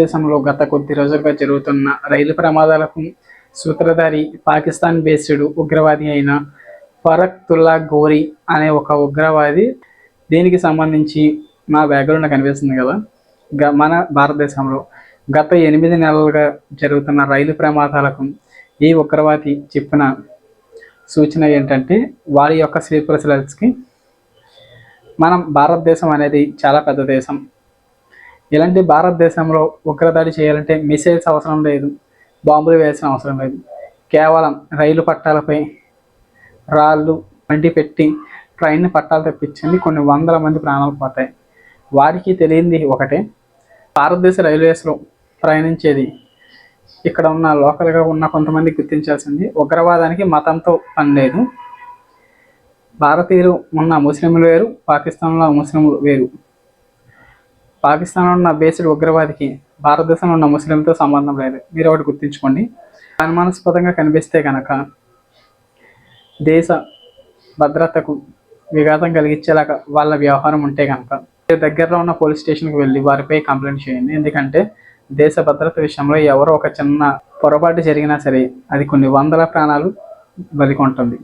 దేశంలో గత కొద్ది రోజులుగా జరుగుతున్న రైలు ప్రమాదాలకు సూత్రధారి పాకిస్తాన్ బేస్డ్ ఉగ్రవాది అయిన ఫరక్తుల్లా గోరీ అనే ఒక ఉగ్రవాది దీనికి సంబంధించి మా బ్యాక్గ్రౌండ్ కనిపిస్తుంది కదా. గ- మన భారతదేశంలో గత ఎనిమిది నెలలుగా జరుగుతున్న రైలు ప్రమాదాలకు ఈ ఉగ్రవాది చెప్పిన సూచన ఏంటంటే వారి యొక్క స్లీపర్ సెల్స్కి మనం భారతదేశం అనేది చాలా పెద్ద దేశం. ఇలాంటి భారతదేశంలో ఉగ్రదాడి చేయాలంటే మిసైల్స్ అవసరం లేదు. బాంబులు వేయాల్సిన అవసరం లేదు. కేవలం రైలు పట్టాలపై రాళ్ళు వంటి పెట్టి ట్రైన్ పట్టాలు తెప్పించండి. కొన్ని వందల మంది ప్రాణాలు పోతాయి. వారికి తెలియంది ఒకటే భారతదేశ రైల్వేస్లో ప్రయాణించేది ఇక్కడ ఉన్న లోకల్గా ఉన్న కొంతమంది గుర్తించాల్సింది ఉగ్రవాదానికి మతంతో పని లేదు. భారతీయులు ఉన్న ముస్లింలు వేరు పాకిస్తాన్లో ముస్లింలు వేరు. పాకిస్తాన్లో ఉన్న బేసిడ్ ఉగ్రవాదికి భారతదేశంలో ఉన్న ముస్లింతో సంబంధం లేదు. మీరు ఒకటి గుర్తుంచుకోండి. అనుమానాస్పదంగా కనిపిస్తే కనుక దేశ భద్రతకు విఘాతం కలిగించేలాగా వాళ్ళ వ్యవహారం ఉంటే కనుక మీరు దగ్గరలో ఉన్న పోలీస్ స్టేషన్కి వెళ్ళి వారిపై కంప్లైంట్ చేయండి. ఎందుకంటే దేశ భద్రత విషయంలో ఎవరో ఒక చిన్న పొరపాటు జరిగినా సరే అది కొన్ని వందల ప్రాణాలు బలికొంటుంది